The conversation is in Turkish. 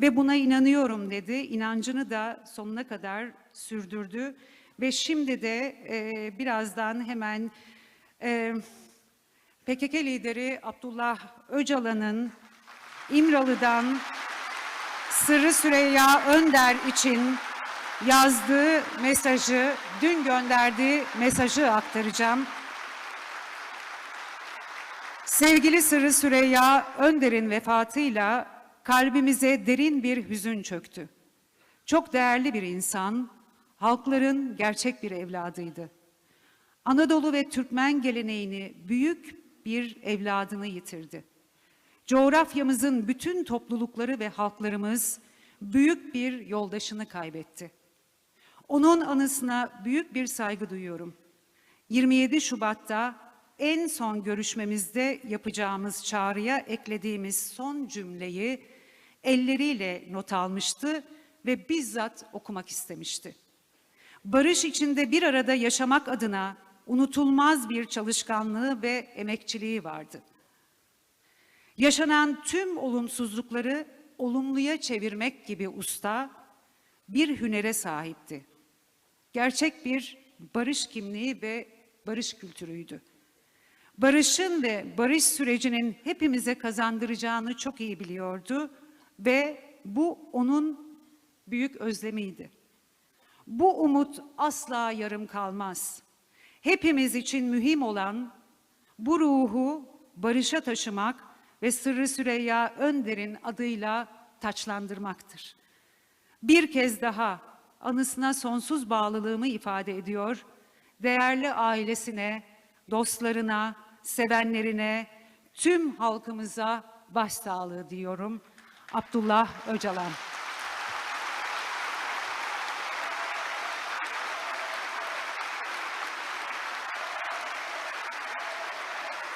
ve buna inanıyorum dedi. İnancını da sonuna kadar sürdürdü ve şimdi de e, birazdan hemen e, PKK lideri Abdullah Öcalan'ın İmralı'dan Sırrı Süreyya Önder için yazdığı mesajı, dün gönderdiği mesajı aktaracağım. Sevgili Sırrı Süreyya Önder'in vefatıyla kalbimize derin bir hüzün çöktü. Çok değerli bir insan, halkların gerçek bir evladıydı. Anadolu ve Türkmen geleneğini büyük bir evladını yitirdi. Coğrafyamızın bütün toplulukları ve halklarımız büyük bir yoldaşını kaybetti. Onun anısına büyük bir saygı duyuyorum. 27 Şubat'ta en son görüşmemizde yapacağımız çağrıya eklediğimiz son cümleyi elleriyle not almıştı ve bizzat okumak istemişti. Barış içinde bir arada yaşamak adına unutulmaz bir çalışkanlığı ve emekçiliği vardı. Yaşanan tüm olumsuzlukları olumluya çevirmek gibi usta bir hünere sahipti. Gerçek bir barış kimliği ve barış kültürüydü. Barışın ve barış sürecinin hepimize kazandıracağını çok iyi biliyordu ve bu onun büyük özlemiydi. Bu umut asla yarım kalmaz. Hepimiz için mühim olan bu ruhu barışa taşımak ve Sırrı Süreyya Önder'in adıyla taçlandırmaktır. Bir kez daha anısına sonsuz bağlılığımı ifade ediyor. Değerli ailesine, dostlarına, sevenlerine, tüm halkımıza başsağlığı diyorum. Abdullah Öcalan.